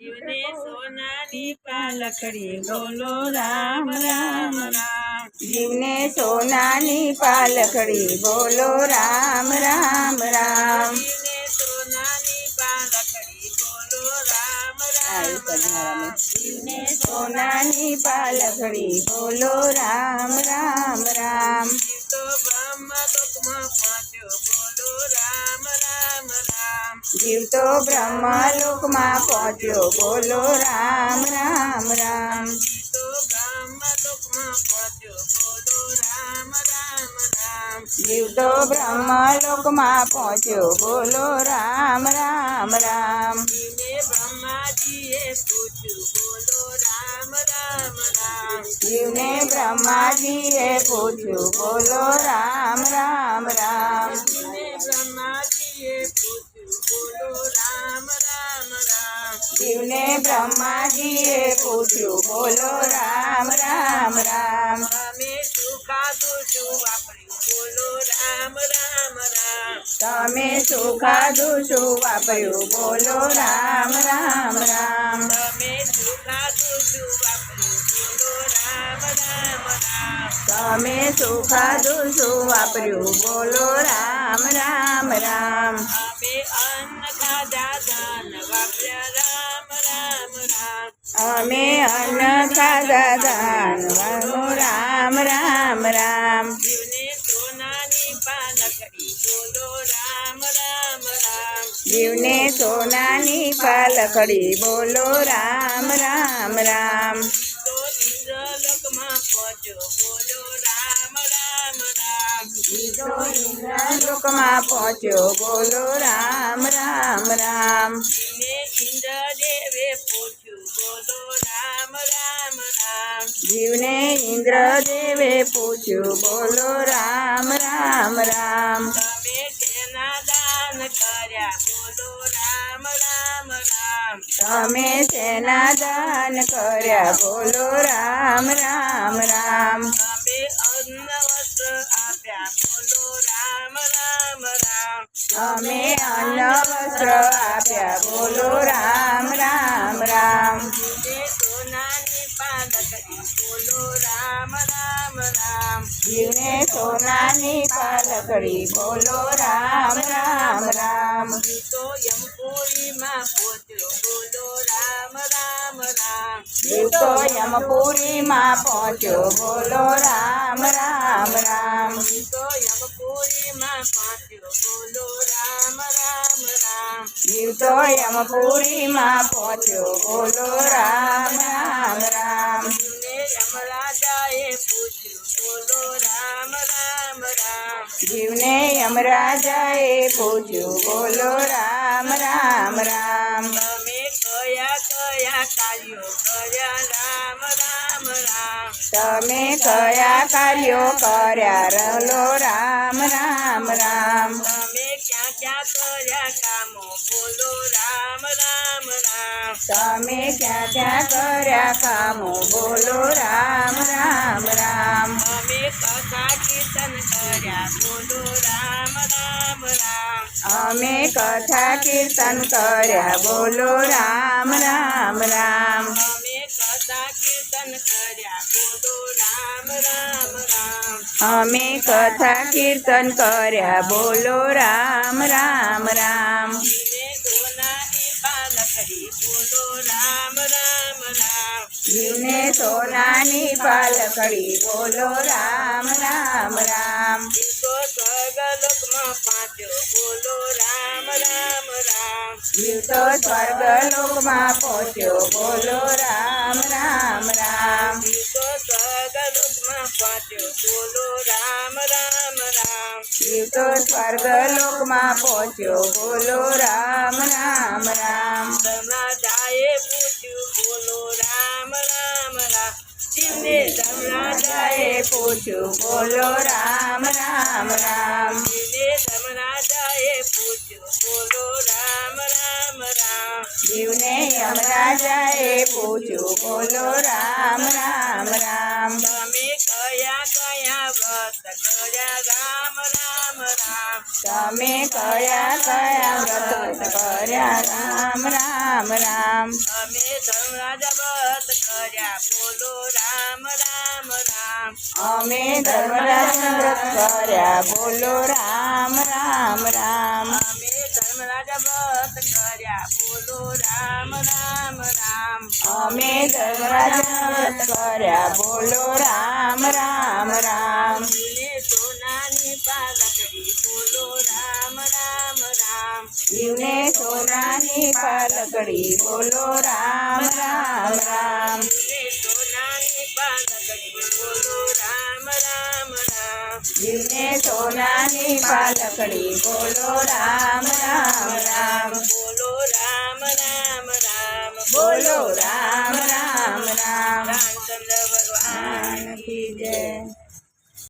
જીવને સોનાની પાલકડી બોલો રામ રામ રામ જીવને સોનાની પાલખડી. બોલો રામ રામ રામ. સોનાની પાલકડી બોલો રામ રામ એક જ મારા મેં. જીવને સોનાની પાલખડી. બોલો રામ રામ રામ જીવ તો બ્રહ્મલોકમાં પહોંચ્યો બોલો રામ રામ રામ તો બ્રહ્મ લોકમાં પહોંચ્યો. બોલો રામ રામ રામ. જીવ તો બ્રહ્મલોકમાં પહોંચ્યો. બોલો રામ રામ રામ. જીવને બ્રહ્માજીએ પૂછ્યું. બોલો રામ રામ રામ. જીવને બ્રહ્માજીએ પૂછ્યું બોલો રામ રામ રામ. તમે શું ખાધું વાપર્યું બોલો રામ રામ રામ. તમે શું ખાધું શું વાપર્યું બોલો રામ રામ રામ. તમે શું ખાધું શું વાપર્યું બોલો રામ રામ રામ. અમે અન્ન ખાધા દાન વાપર્યા. રામ રામ રામ. અમે અન્ન ખાધા દાન રામ રામ રામ. જીવને સોનાની પાલકડી બોલો રામ રામ રામ. જીવને સોનાની પાલકડી બોલો રામ રામ રામ. પહોંચ્યો બોલો રામ રામ રામ લોકમાં પહોંચ્યો બોલો રામ રામ રામ જીવને ઇન્દ્રદેવે પૂછ્યું બોલો રામ રામ રામ જીવને ઇન્દ્રદેવે પૂછ્યું બોલો રામ રામ રામ તમે તેના દાન કર્યા બોલો રામ રામ રામ તમે તેના દાન કર્યા બોલો રામ રામ રામ. તમે અન્ન વસ્ત્ર આપ્યા બોલો રામ રામ રામ. અમે અન્ન વસ્ત્ર આપ્યા બોલો રામ રામ રામ. સોનાની પાલકડી બોલો રામ રામ રામ. જીવને સોનાની પાલકડી બોલો રામ રામ રામ. તો યમપુરીમાં પહોંચ્યો તો યમપુરીમાં પહોંચ્યો બોલો રામ રામ રામ તો યમપુરીમાં પહોંચ્યો બોલો રામ રામ રામ જીવ તો યમપુરીમાં પહોંચ્યો બોલો રામ રામ રામ યમરાજાએ પૂછ્યું બોલો રામ રામ રામ જીવને યમરાજાએ પૂછ્યું બોલો રામ રામ રામ. કયા કાર્યો કર્યા રામ રામ રામ. તમે કયા કાર્યો કર્યા? રલો રામ રામ રામ. તમે ક્યાં ક્યાં કર્યા કામો? બોલો રામ રામ રામ. તમે ક્યાં ક્યાં કર્યા કામો? બોલો રામ રામ રામ. અમે કથા કીર્તન કર્યા. બોલો રામ અમે કથા કીર્તન કર્યા બોલો રામ રામ રામ અમે કથા કીર્તન કર્યા બોલો રામ રામ રામ અમે કથા કીર્તન કર્યા બોલો રામ રામ રામ જીવને સોનાની પાલકડી બોલો રામ રામ રામ જીવને સોનાની તો સ્વર્ગલોકમાં પાંચ્યો બોલો રામ રામ રામ જીવ તો સ્વર્ગલોકમાં પહોંચ્યો બોલો રામ રામ રામ જીવ તો સ્વર્ગલોકમાં પહોંચ્યો બોલો રામ રામ રામ જીવ તો સ્વર્ગલોકમાં પહોંચ્યો બોલો રામ રામ રામ ધર્મરાજાએ પૂછ્યું બોલો રામ રામ રામ જીવને ધર્મરાજાએ રાજાએ પૂછ્યું બોલો રામ રામ રામ જીવને ધર્મરાજાએ પૂછ્યું બોલો રામ રામ રામ જીવને યમરાજાએ પૂછ્યું બોલો રામ રામ રામ તમે કયા કયા વ્રત કર્યા રામ રામ રામ તમે કયા કયા વ્રત કર્યા રામ રામ રામ રામ. અમે ધર્મરાજ વ્રત કર્યા. બોલો રામ રામ રામ. અમે ધર્મરાજ વ્રત કર્યા. બોલો રામ રામ રામ. અમે ધર્મરાજ વ્રત કર્યા. બોલો રામ રામ રામ. અમે ધર્મરાજ વ્રત કર્યા. બોલો રામ રામ રામ જીવને સોનાની પાલકડી બોલો રામ રામ રામ. સોનાની પાલકડી બોલો રામ રામ રામ. જીવને સોનાની પાલકડી બોલો રામ રામ રામ. બોલો રામ રામ રામ. બોલો રામ રામ રામ. રામચંદ્ર